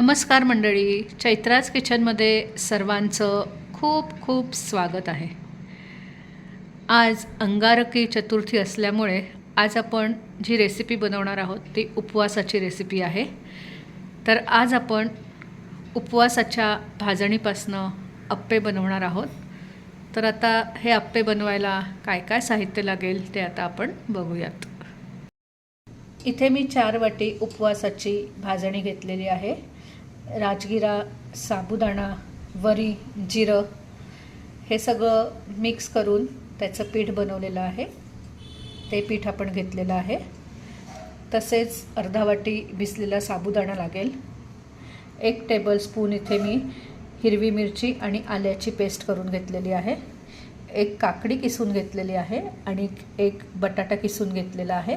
नमस्कार मंडळी चैत्राज किचनमध्ये सर्वांचं खूप खूप स्वागत आहे. आज अंगारकी चतुर्थी असल्यामुळे आज आपण जी रेसिपी बनवणार आहोत ती उपवासाची रेसिपी आहे. तर आज आपण उपवासाच्या भाजणीपासनं अप्पे बनवणार आहोत. तर आता हे अप्पे बनवायला काय काय साहित्य लागेल ते आता आपण बघूयात. इथे मी चार वाटी उपवासाची भाजणी घेतलेली आहे. राजगिरा साबुदाणा वरी जिरं हे सगळं मिक्स करून त्याचं पीठ बनवलेलं आहे. ते पीठ आपण घेतलेलं आहे. तसेच अर्धा वाटी भिजलेला साबुदाणा लागेल. एक टेबलस्पून इथे मी हिरवी मिरची आणि आल्याची पेस्ट करून घेतलेली आहे. एक काकडी किसून घेतलेली आहे आणि एक बटाटा किसून घेतलेला आहे.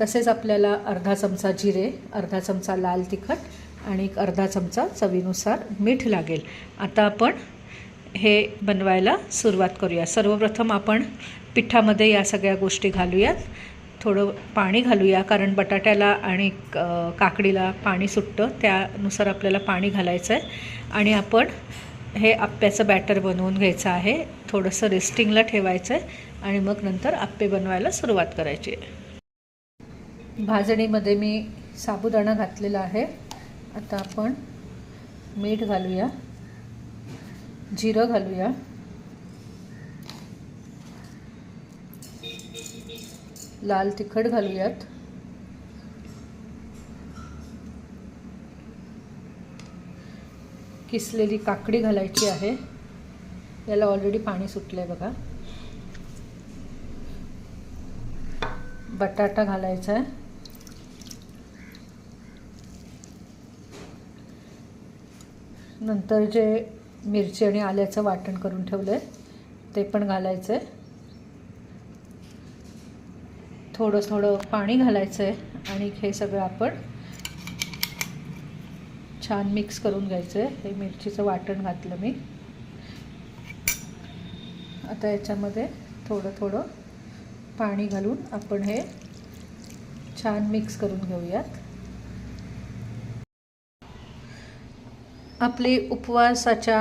तसेच आपल्याला अर्धा चमचा जिरे अर्धा चमचा लाल तिखट आणि एक अर्धा चमचा चवीनुसार मीठ लागेल. आता आपण हे बनवायला सुरुवात करूया. सर्वप्रथम आपण पिठामध्ये या सगळ्या गोष्टी घालूयात. थोडं पाणी घालूया कारण बटाट्याला आणि काकडीला पाणी सुटतं त्यानुसार आपल्याला पाणी घालायचं आहे आणि आपण हे आप्प्याचं बॅटर बनवून घ्यायचं आहे. थोडंसं रेस्टिंगला ठेवायचं आहे आणि मग नंतर आप्पे बनवायला सुरुवात करायची आहे. भाजणीमध्ये मी साबुदाणा घातलेला आहे. आता आपण मीठ घालूया जिरं घालूया. लाल तिखट घालूयात. किसलेली काकडी घालायची आहे. याला ऑलरेडी पाणी सुटलं आहे बघा. बटाटा घालायचा आहे. नंतर जे मिरची आणि आल्याचं वाटण करून ठेवलं आहे ते पण घालायचं आहे थोडं थोडं पाणी घालायचं आहे आणि हे सगळं आपण छान मिक्स करून घ्यायचं आहे हे मिरचीचं वाटण घातलं मी. आता याच्यामध्ये थोडं थोडं पाणी घालून आपण हे छान मिक्स करून घेऊयात. आपली उपवासाच्या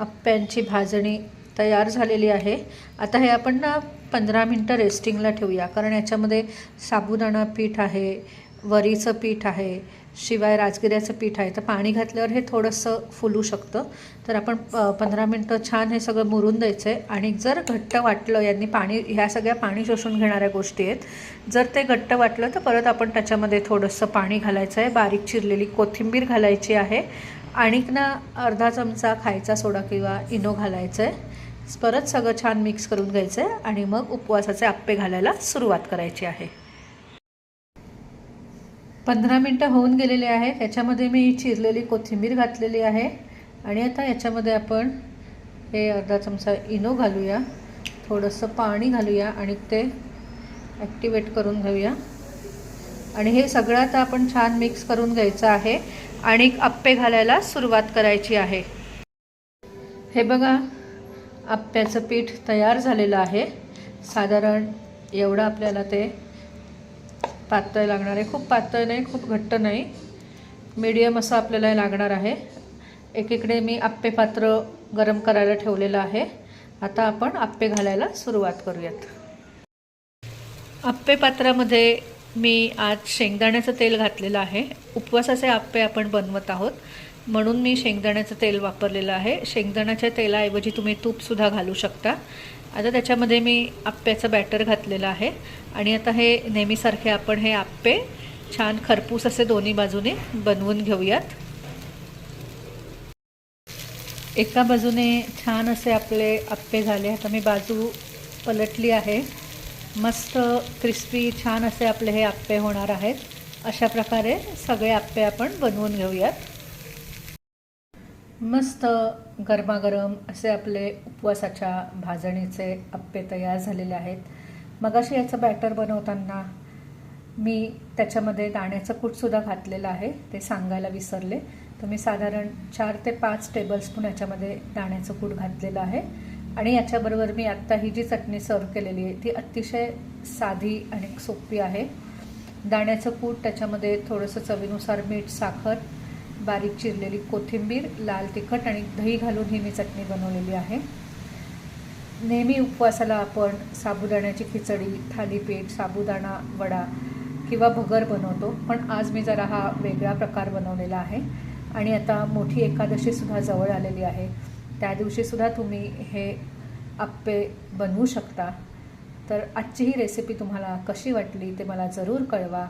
आप्प्यांची भाजणी तयार झालेली आहे. आता हे आपण ना पंधरा मिनटं रेस्टिंगला ठेवूया. कारण याच्यामध्ये साबुदाणा पीठ आहे वरीचं पीठ आहे शिवाय राजगिऱ्याचं पीठ आहे. तर पाणी घातल्यावर हे थोडंसं फुलू शकतं. तर आपण पंधरा मिनटं छान हे सगळं मुरून द्यायचं आहे आणि जर घट्ट वाटलं यांनी पाणी ह्या सगळ्या पाणी शोषून घेणाऱ्या गोष्टी आहेत. जर ते घट्ट वाटलं तर परत आपण त्याच्यामध्ये थोडंसं पाणी घालायचं आहे बारीक चिरलेली कोथिंबीर घालायची आहे. आणिक ना अर्धा चमचा खायचा सोडा किंवा इनो घालायचं आहे परत सगळं छान मिक्स करून घ्यायचं आहे आणि मग उपवासाचे आप्पे घालायला सुरुवात करायची आहे. पंधरा मिनटं होऊन गेलेले आहे. याच्यामध्ये मी चिरलेली कोथिंबीर घातलेली आहे. आणि आता याच्यामध्ये आपण हे अर्धा चमचा इनो घालूया. थोडंसं पाणी घालूया आणि ते ॲक्टिवेट करून घेऊया. आणि हे सगळं आता आपण छान मिक्स करून घ्यायचं आहे. आणि आप्पे घालायला सुरुवात करायची आहे. हे बघा आप्प्याचं पीठ तयार झालेलं आहे. साधारण एवढं आपल्याला ते पातळ लागणार आहे. खूप पातळ नाही खूप घट्ट नाही. मीडियम असं आपल्याला लागणार आहे. एकीकडे मी आप्पे पात्र गरम करायला ठेवलेलं आहे. आता आपण आप्पे घालायला सुरुवात करूयात. आप्पे पात्रामध्ये मी आज शेंगदाण्याचं तेल घातलेलं आहे. उपवासाचे आप्पे आपण बनवत आहोत. म्हणून मी शेंगदाण्याचं तेल वापरलेलं आहे. शेंगदाण्याच्या तेलाऐवजी तुम्ही तूपसुद्धा घालू शकता. आता त्याच्यामध्ये मी आप्प्याचं बॅटर घातलेलं आहे. आणि आता हे नेहमीसारखे आपण हे आप्पे छान खरपूस असे दोन्ही बाजूने बनवून घेऊयात. एका बाजूने छान असे आपले आप्पे झाले. आता मी बाजू पलटली आहे. मस्त क्रिस्पी छान असे आपले हे आप्पे होणार आहेत. अशा प्रकारे सगळे आप्पे आपण बनवून घेऊयात. मस्त गरमागरम असे आपले उपवासाच्या भाजणीचे आप्पे तयार झालेले आहेत. मगाशी याचं बॅटर बनवताना मी त्याच्यामध्ये दाण्याचं कूटसुद्धा घातलेलं आहे ते सांगायला विसरले. तर मी साधारण चार ते पाच टेबलस्पून याच्यामध्ये दाण्याचं कूट घातलेलं आहे. आणि याच्याबरोबर मी आत्ता ही जी चटणी सर्व केलेली आहे ती अतिशय साधी आणि सोपी आहे. दाण्याचं कूट त्याच्यामध्ये थोडंसं चवीनुसार मीठ साखर बारीक चिरलेली कोथिंबीर लाल तिखट आणि दही घालून ही मी चटणी बनवलेली आहे. नेहमी उपवासाला आपण साबुदाण्याची खिचडी थालीपीठ साबुदाणा वडा किंवा भगर बनवतो पण आज मी जरा हा वेगळा प्रकार बनवलेला आहे. आणि आता मोठी एकादशीसुद्धा जवळ आलेली आहे. त्या दिवशीसुद्धा तुम्ही हे आप्पे बनवू शकता. तर आजची ही रेसिपी तुम्हाला कशी वाटली ते मला जरूर कळवा.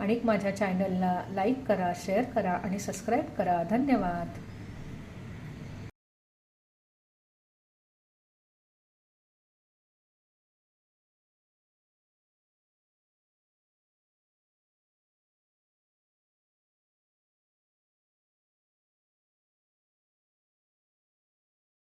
आणि माझ्या चॅनलला लाईक करा शेअर करा आणि सबस्क्राईब करा. धन्यवाद.